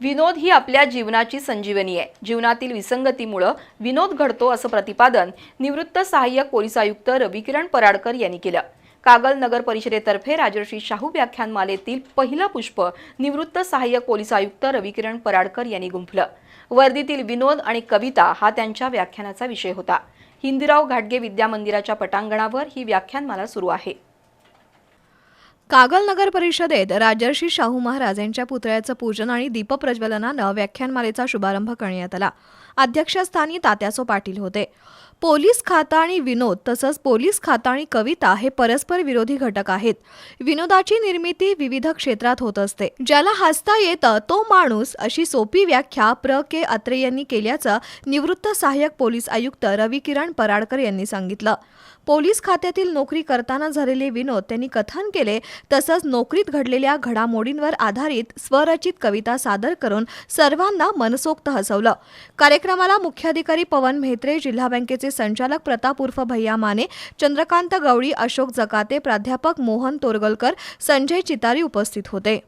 विनोद ही आपल्या जीवनाची संजीवनी आहे. जीवनातील विसंगतीमुळं विनोद घडतो असं प्रतिपादन निवृत्त सहाय्यक पोलीस आयुक्त रविकिरण पराडकर यांनी केलं. कागल नगर परिषदेतर्फे राजर्षी शाहू व्याख्यानमालेतील पहिलं पुष्प निवृत्त सहाय्यक पोलीस आयुक्त रविकिरण पराडकर यांनी गुंफलं. वर्दीतील विनोद आणि कविता हा त्यांच्या व्याख्यानाचा विषय होता. हिंदीराव घाटगे विद्या मंदिराच्या पटांगणावर ही व्याख्यानमाला सुरू आहे. कागल नगर परिषदेत राजर्षी शाहू महाराज यांच्या पुतळ्याचं पूजन आणि दीपप्रज्वलनानं व्याख्यानमालेचा शुभारंभ करण्यात आला. अध्यक्षस्थानी तात्यासो पाटील होते. पोलीस खाता आणि विनोद तसंच पोलीस खाता आणि कविता हे परस्पर विरोधी घटक आहेत. विनोदाची निर्मिती विविध क्षेत्रात होत असते. ज्याला हसता येतं तो माणूस अशी सोपी व्याख्या प्र. के. अत्रे यांनी केल्याचं निवृत्त सहाय्यक पोलीस आयुक्त रवी किरण पराडकर यांनी सांगितलं. पोलीस खात्यातील नोकरी करताना झालेले विनोद त्यांनी कथन केले तसंच नोकरीत घडलेल्या घडामोडींवर आधारित स्वरचित कविता सादर करून सर्वांना मनसोक्त हसवलं. कार्यक्रमाला मुख्याधिकारी पवन म्हेत्रे जिल्हा बँकेचे संचालक प्रताप उर्फ भैया माने चंद्रकांत गवळी अशोक जकाते प्राध्यापक मोहन तोरगलकर संजय चितारी उपस्थित होते.